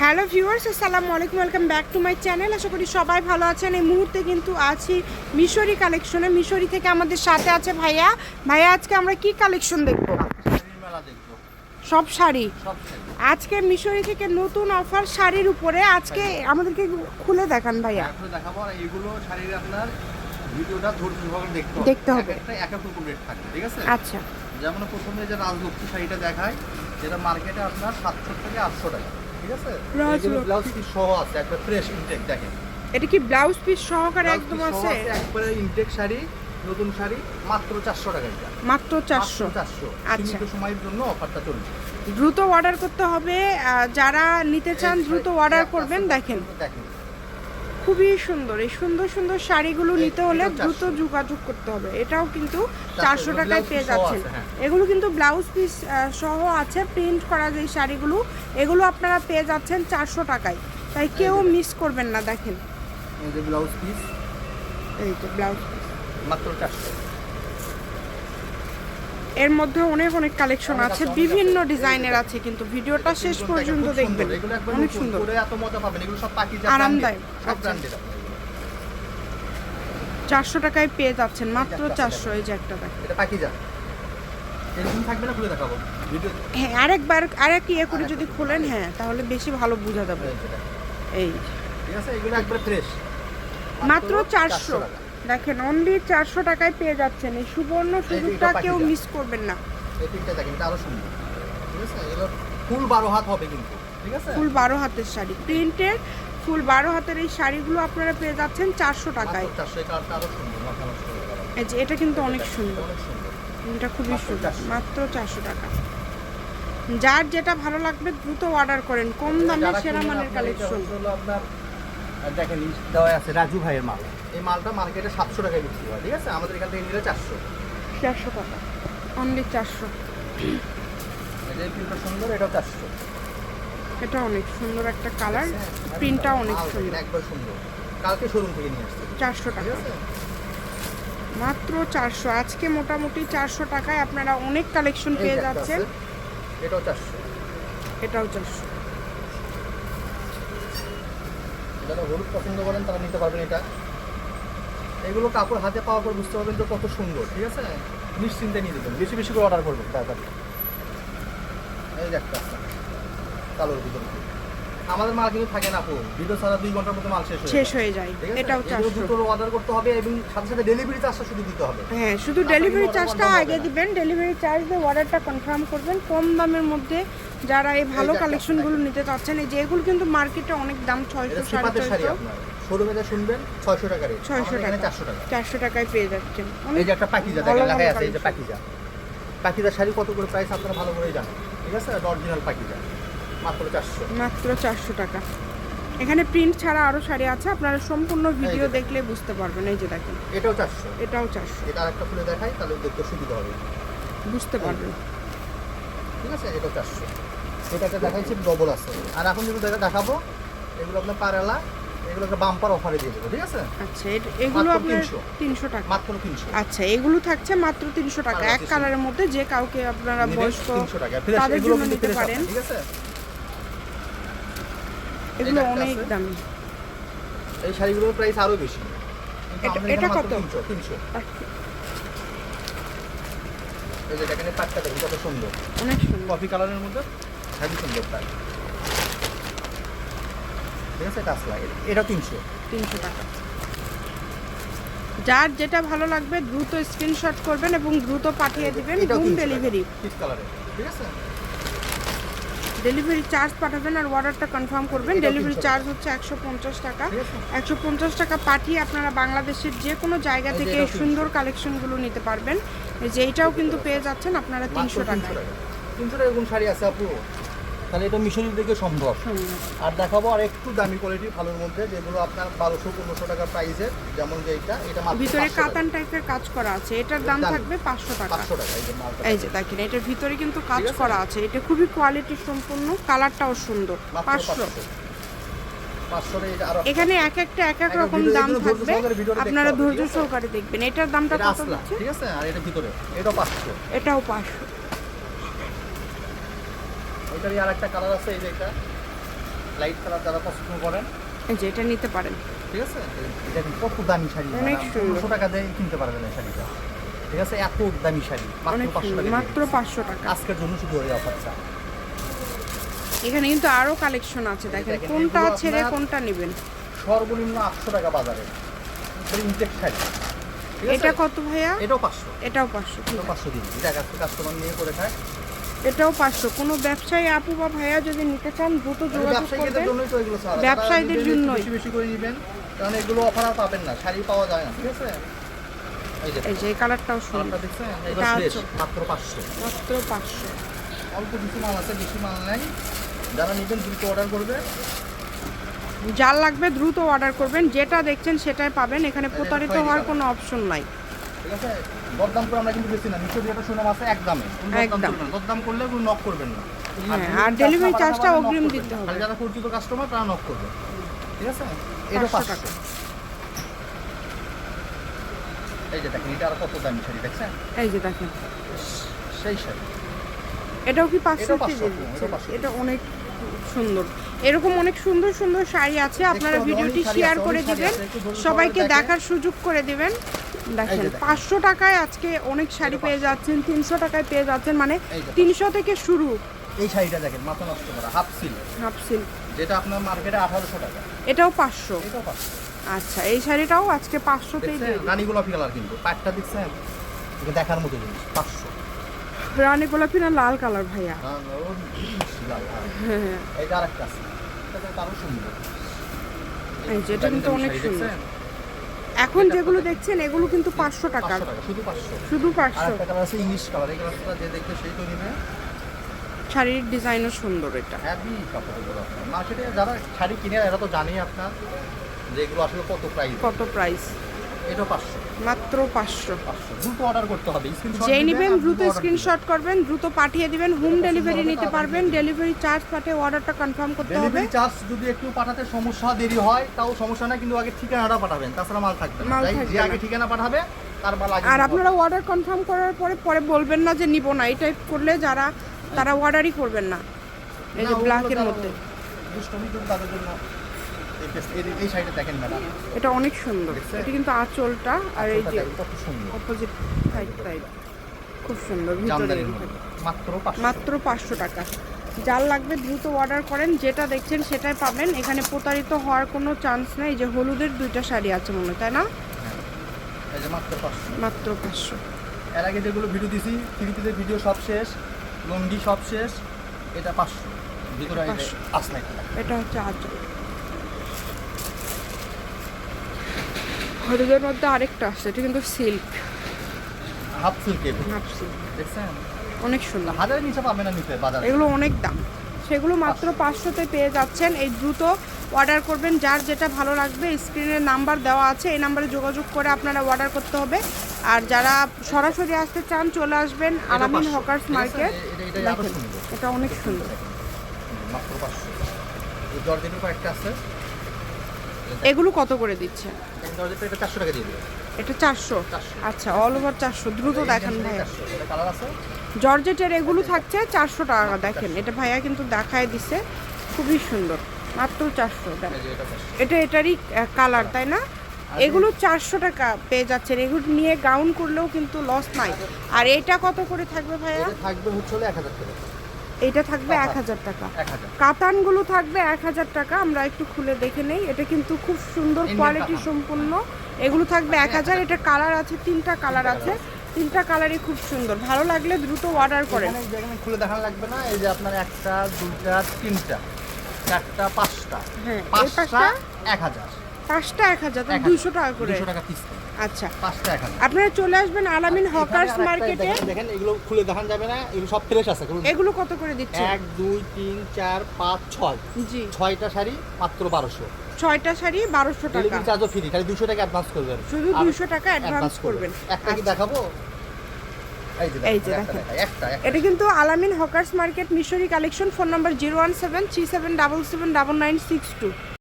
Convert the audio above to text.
Hello viewers আসসালামু আলাইকুম welcome back to my channel. আশা করি সবাই ভালো আছেন। এই মুহূর্তে কিন্তু আছি মিশরি কালেকশনে। মিশরি থেকে আমাদের সাথে আছে ভাইয়া। ভাইয়া আজকে আমরা কি কালেকশন দেখব? সব শাড়ি? আজকে মিশরি থেকে নতুন অফার শাড়ির উপরে। আজকে আমাদেরকে খুলে দেখান ভাইয়া। এখন দেখাবো। এগুলো শাড়ির আপনার ভিডিওটা ধৈর্য সহকারে দেখতে হবে। দেখতে হবে। এক একটা এক এক রকম রেট থাকবে ঠিক আছে? আচ্ছা। যেমন প্রথমে যে রাজলক্ষ্মী শাড়িটা দেখায় যেটা মার্কেটে আপনার সাতশো থেকে আটশো টাকা। ঠিক আছে? রাজলক্ষ্মী। ব্লাউজ পিস সহ আছে একবার ফ্রেশ ইনটেক দেখেন। এটা কি ব্লাউজ পিস সহকারে একদম আছে? একবারে ইনটেক শাড়ি নতুন শাড়ি মাত্র চারশো টাকা এটা। মাত্র চারশো। চারশো। আচ্ছা। সময়ের জন্য অফারটা চলছে। দ্রুত অর্ডার করতে হবে যারা নিতে চান দ্রুত অর্ডার করবেন দেখেন। দেখেন। খুবই সুন্দর। এই সুন্দর সুন্দর শাড়িগুলো নিতে হলে দ্রুত যোগাযোগ করতে হবে। এটাও কিন্তু চারশো, টাকায় পেয়ে যাচ্ছেন। হ্যাঁ। এগুলো কিন্তু ব্লাউজ পিস সহ আছে প্রিন্ট করা যে শাড়িগুলো এগুলো আপনারা পেয়ে যাচ্ছেন চারশো টাকায়। তাই কেউ মিস করবেন না দেখেন। এই যে ব্লাউজ পিস এই তো ব্লাউজ পিস মাত্র চারশো। এর মধ্যে অনেক অনেক কালেকশন আছে বিভিন্ন ডিজাইনের আছে কিন্তু ভিডিওটা শেষ পর্যন্ত দেখবেন। অনেক সুন্দর। আরামদায়ক, আচ্ছা। চারশো টাকায় পেয়ে যাচ্ছেন মাত্র চারশো এই যে একটা দেখেন ভিডিও হ্যাঁ আরেকবার আরেক ইয়ে করে যদি খোলেন হ্যাঁ তাহলে বেশি ভালো বোঝা যাবে। এই একবার ফ্রেশ মাত্র চারশো। দেখেন অনলি চারশো টাকায় পেয়ে যাচ্ছেন। এই সুবর্ণ সুযোগটা কেউ মিস করবেন না। এই তিনটা দেখেন এটা আরও সুন্দর। ঠিক আছে? এগুলো ফুল বারো হাত হবে কিন্তু। ঠিক আছে? ফুল বারো হাতের শাড়ি। প্রিন্টের ফুল বারো হাতের এই শাড়িগুলো আপনারা পেয়ে যাচ্ছেন চারশো টাকায়। এই যে এটা কিন্তু অনেক সুন্দর। এটা খুবই সুন্দর। মাত্র চারশো টাকা। যার যেটা ভালো লাগবে দ্রুত অর্ডার করেন। কম দামে যারা সেরা মানের কালেকশন দেখেন দেওয়া আছে রাজু ভাইয়ের মাল। এই মালটা মার্কেটে সাতশো টাকায় বিক্রি হয় ঠিক আছে? আমাদের এখান থেকে নিলে চারশো। চারশো টাকা। অনলি চারশো। প্রিন্টটা সুন্দর এটাও চারশো। এটা অনেক সুন্দর একটা কালার প্রিন্টটা অনেক সুন্দর। একবার সুন্দর। কালকে শোরুম থেকে নিয়ে আসছে। চারশো টাকা। মাত্র চারশো। আজকে মোটামুটি চারশো টাকায় আপনারা অনেক কালেকশন পেয়ে যাচ্ছেন। এটাও চারশো। এটাও চারশো। যারা হলুদ পছন্দ করেন তারা নিতে পারবেন এটা। এগুলো কাপড় হাতে পাওয়ার পর বুঝতে পারবেন তো কত সুন্দর ঠিক আছে? নিশ্চিন্তে নিয়ে দেবেন বেশি বেশি করে অর্ডার করবেন তাড়াতাড়ি। এই যে একটা কালোর ভিতরে। আমাদের মাল কিন্তু থাকে না আপু ভিডিও ছাড়া দুই ঘণ্টার মধ্যে মাল শেষ হয়ে শেষ হয়ে যায় এটাও চারশো দুটো অর্ডার করতে হবে এবং সাথে সাথে ডেলিভারি চার্জটা শুধু দিতে হবে। হ্যাঁ শুধু ডেলিভারি চার্জটা আগে দিবেন ডেলিভারি চার্জ দিয়ে অর্ডারটা কনফার্ম করবেন। কম দামের মধ্যে যারা এই ভালো যে কালেকশনগুলো নিতে চাচ্ছেন এই যে এগুলো কিন্তু মার্কেটে অনেক দাম ছয়শো সাড়ে ছয়শো। শোরুমে যা শুনবেন ছয়শো টাকা রেট ছয়শো টাকা। চারশো টাকা। চারশো টাকায় পেয়ে যাচ্ছেন। এই যে একটা ভালো দেখেন লেখা আছে এই যে। পাখিজা। পাখিজার শাড়ি কত করে প্রাইস আপনারা ভালো করেই জানেন। ঠিক আছে? অরিজিনাল পাখিজা। মাত্র চারশো। মাত্র চারশো টাকা। এখানে প্রিন্ট ছাড়া আরও শাড়ি আছে। আপনারা সম্পূর্ণ ভিডিও দেখলে বুঝতে পারবেন। এই যে দেখেন। এটাও চারশো। এটাও চারশো। এটা আরেকটা খুলে দেখাই তাহলে দেখতে সুবিধা হবে। বুঝতে পারবেন। ঠিক আছে? এটাও চারশো। এটাকে দেখাইছি ডবল আছে। আর এখন যদি দেখা দেখাবো এগুলো আপনার পারেলা এগুলো একটা বাম্পার অফারে দিয়ে দেবো ঠিক আছে? আচ্ছা এগুলো আপনার 300 টাকা। মাত্র তিনশো। আচ্ছা এগুলো থাকছে মাত্র তিনশো টাকা। এক কালারের মধ্যে যে কাউকে আপনারা বয়স্ক টাকা। তাদের জন্য নিতে পারেন। ঠিক আছে? এগুলো অনেক দামি। এই শাড়িগুলোর প্রাইস আরও বেশি। এটা- কত? তিনশো তিনশো। আচ্ছা, এই যে দেখেন পাটটা দেখেন কত সুন্দর। অনেক সুন্দর। কফি কালারের মধ্যে হেভি সুন্দর তাই ঠিক আছে? কাজ লাগে। এটা তিনশো। তিনশো টাকা। যার যেটা ভালো লাগবে দ্রুত স্ক্রিনশট করবেন এবং দ্রুত পাঠিয়ে দিবেন হোম ডেলিভারি ঠিক আছে? ডেলিভারি চার্জ পাঠাবেন আর অর্ডারটা কনফার্ম করবেন। ডেলিভারি চার্জ হচ্ছে একশো পঞ্চাশ টাকা। একশো পঞ্চাশ টাকা পাঠিয়ে আপনারা বাংলাদেশের যে কোনো জায়গা থেকে এটাও এই 300 সুন্দর কালেকশনগুলো নিতে পারবেন। যেইটাও কিন্তু পেয়ে যাচ্ছেন আপনারা তিনশো টাকা 300 টাকা। তিনশো টাকা কোন শাড়ি আছে আপু। তাহলে এটা মিশরি থেকে সম্ভব। আর দেখাবো আর একটু দামি কোয়ালিটি ভালোর মধ্যে যেগুলো আপনার বারোশো পনেরোশো টাকা প্রাইসের যেমন যে এটা এটা ভিতরে কাতান টাইপের কাজ করা আছে। এটার দাম থাকবে পাঁচশো টাকা। পাঁচশো টাকা এই যে দেখেন এটার ভিতরে কিন্তু কাজ করা আছে। এটা খুবই কোয়ালিটি সম্পূর্ণ কালারটাও সুন্দর। পাঁচশো। এখানে এক একটা এক এক রকম দাম থাকবে। আপনারা ধৈর্য সহকারে দেখবেন। এটার দামটা কত ঠিক আছে? আর এটা ভিতরে এটাও 500 এটাও 500 ওইটারই আর একটা কালার আছে এই যে এটা। লাইট কালার যারা পছন্দ করেন। এই যে এটা নিতে পারেন। ঠিক আছে? এটা কত দামি শাড়ি? মানে পনেরোশো টাকা দিয়ে কিনতে পারবেন এই শাড়িটা। ঠিক আছে? এত দামি শাড়ি মাত্র পাঁচশো টাকা আজকের জন্য শুধু ওই অফারটা এখানে কিন্তু আরও কালেকশন আছে। দেখেন কোনটা ছেড়ে কোনটা নেবেন। সর্বনিম্ন আটশো টাকা বাজারে। ইনটেক শাড়ি। এটা কত ভাইয়া? এটাও পাঁচশো। এটাও পাঁচশো পাঁচশো দিন এটা কাস্টমার নিয়ে করে খায়। এটাও পাঁচশো। কোনো ব্যবসায়ী আপু বা ভাইয়া যদি নিতে চান দ্রুত যোগাযোগ ব্যবসায়ীদের করবেন। ব্যবসায়ীদের জন্যই। বেশি বেশি করে নেবেন কারণ এগুলো অফার আর পাবেন না শাড়ি পাওয়া যায় না ঠিক আছে? এই যে এই কালারটাও কালারটা সুন্দর এটা। মাত্র পাঁচশো। মাত্র পাঁচশো। অল্প কিছু মাল আছে বেশি মাল নাই। যারা নেবেন দ্রুত অর্ডার করবে যার লাগবে দ্রুত অর্ডার করবেন। যেটা দেখছেন সেটাই পাবেন। এখানে প্রতারিত হওয়ার। কোনো অপশন নাই। ঠিক আছে? দরদাম করে আমরা কিন্তু বেশি না। নিচে যেটা সুনাম আছে এক দামে দরদাম একদম। করবেন না। দরদাম করলে কোনো নক করবেন না। হ্যাঁ, আর charge delivery না charge টা পাঠাতে পারলে knock অগ্রিম দিতে হবে। যারা পরিচিত কাস্টমার তারা নক করবে। ঠিক আছে? এটা পাঁচশো টাকা। এই যে দেখেন এটা আর কত দামি শাড়ি দেখছেন? এই যে দেখেন। সেই শাড়ি। এটাও কি পাঁচশো এটাও 500, এটাও 500 এটা অনেক সুন্দর। এরকম অনেক সুন্দর সুন্দর শাড়ি আছে। আপনারা ভিডিওটি শেয়ার করে দিবেন। সবাইকে দেখার সুযোগ করে দিবেন। দেখেন। পাঁচশো টাকায় আজকে অনেক শাড়ি পেয়ে যাচ্ছেন তিনশো টাকায় পেয়ে যাচ্ছেন মানে তিনশো থেকে শুরু। এই শাড়িটা দেখেন মাথা নষ্ট করা হাফ সিল্ক হাফ সিল্ক যেটা আপনার মার্কেটে আঠারোশো টাকা। এটাও পাঁচশো। এটাও পাঁচশো। আচ্ছা এই শাড়িটাও আজকে পাঁচশোতেই রানী গোলাপি কালার কিন্তু। পাটটা দেখছেন? দেখার মতো জিনিস পাঁচশো। রানী গোলাপি না লাল কালার ভাইয়া? হ্যাঁ, হ্যাঁ। এই যে এটা কিন্তু অনেক সুন্দর? এখন যেগুলো দেখছেন এগুলো কিন্তু পাঁচশো টাকা। শুধু পাঁচশো। শুধু পাঁচশো। আছে ইংলিশ কালার এই কালারটা যে দেখবে সেই তো নেবে। শাড়ির ডিজাইনও সুন্দর এটা। হ্যাভি কাপড়গুলো মার্কেটে যারা শাড়ি কিনে এরা তো জানেই আপনার যে এগুলো আসলে কত প্রাইস কত প্রাইস এটা মাত্র পাঁচশো। দ্রুত অর্ডার করতে হবে। স্ক্রিনশট যেই নেবেন দ্রুত স্ক্রিনশট করবেন দ্রুত পাঠিয়ে দিবেন হোম ডেলিভারি নিতে পারবেন ডেলিভারি চার্জ পাঠিয়ে অর্ডারটা কনফার্ম করতে হবে। ডেলিভারি চার্জ যদি একটু পাঠাতে সমস্যা দেরি হয় তাও সমস্যা নাই কিন্তু আগে ঠিকানাটা পাঠাবেন। তাছাড়া মাল থাকবে না মাল যে আগে ঠিকানা পাঠাবে তার মাল আগে আর আপনারা অর্ডার কনফার্ম করার পরে পরে বলবেন না যে নিব না। এই টাইপ করলে যারা তারা অর্ডারই করবেন না। এই যে ব্ল্যাকের মধ্যে। দুষ্টমি তাদের জন্য এই সাইডে দেখেন ম্যাডাম। এটা অনেক সুন্দর। এটা কিন্তু আঁচলটা আর এই যে অপোজিট সাইড সাইড খুব সুন্দর ভিতরে মাত্র মাত্র পাঁচশো টাকা। যার লাগবে দ্রুত অর্ডার করেন যেটা দেখছেন সেটাই পাবেন। এখানে প্রতারিত হওয়ার কোনো চান্স নেই। যে হলুদের দুইটা শাড়ি আছে মনে হয়, তাই না? মাত্র পাঁচশো। এর আগে যেগুলো ভিডিও দিছি থ্রি ভিডিও সব শেষ লঙ্গি সব শেষ এটা পাঁচশো। ভিতরে এই যে 500 আসনা একটা এটা হচ্ছে আঁচল। হলুদের মধ্যে আরেকটা আছে এটা কিন্তু সিল্ক হাফ সিল্কের হাফ সিল্ক দেখছেন? অনেক সুন্দর। হাজারের নিচে পাবে না নিতে বাজারে। এগুলো অনেক দাম। সেগুলো মাত্র পাঁচশোতে পেয়ে যাচ্ছেন। এই দ্রুত অর্ডার করবেন। যার যেটা ভালো লাগবে স্ক্রিনের নাম্বার দেওয়া আছে। এই নাম্বারে যোগাযোগ করে আপনারা অর্ডার করতে হবে। আর যারা সরাসরি আসতে চান চলে আসবেন এটা আলামিন হকার্স মার্কেট। এটা- অনেক সুন্দর। এগুলো কত করে দিচ্ছে? জর্জেটটা এটা চারশো টাকা দিয়ে দেবে এটা 400 আচ্ছা অল ওভার চারশো। দ্রুত দেখান এটা কালার আছে? জর্জেটের এগুলো থাকছে চারশো টাকা দেখেন। এটা ভাইয়া কিন্তু দেখায় দিছে। খুবই সুন্দর। মাত্র চারশো এই যে এটা এটারই কালার তাই না? এগুলো চারশো টাকা পেয়ে যাচ্ছেন। এগুলো নিয়ে গাউন করলেও কিন্তু লস নাই। আর এটা কত করে থাকবে ভাইয়া? থাকবে হচ্ছে এক হাজার টাকা। এটা থাকবে এক হাজার টাকা। কাতানগুলো থাকবে এক হাজার টাকা আমরা একটু খুলে দেখে নেই। এটা কিন্তু খুব সুন্দর কোয়ালিটি সম্পূর্ণ। এগুলো থাকবে এক হাজার এটা কালার আছে তিনটা কালার আছে। তিনটা কালারই খুব সুন্দর। ভালো লাগলে দ্রুত অর্ডার করেন খুলে দেখানো লাগবে না এই যে আপনার একটা দুইটা তিনটা চারটা পাঁচটা। হ্যাঁ, পাঁচটা পাঁচটা? এক হাজার। পাঁচটা এক হাজার। দুইশো টাকা করে। দুশো টাকা পিস আচ্ছা। পাঁচটা এক হাজার। আপনারা চলে আসবেন আলামিন হকার্স মার্কেটে। দেখেন- এগুলো খুলে দেখানো যাবে না এগুলো সব ফ্রেশ আছে এগুলো কত করে দিচ্ছে এক দুই তিন চার পাঁচ ছয়। জি। ছয়টা শাড়ি মাত্র বারোশো। ছয়টা শাড়ি বারোশো টাকা। চার্জও ফ্রি খালি দুশো টাকা অ্যাডভান্স করবেন। শুধু 200 টাকা অ্যাডভান্স করবেন। একটা কি আচ্ছা। দেখাবো? এই যে দেখেন, এটা কিন্তু আলামিন হকার্স মার্কেট মিশরি collection phone number zero one seven three seven double seven double nine six two.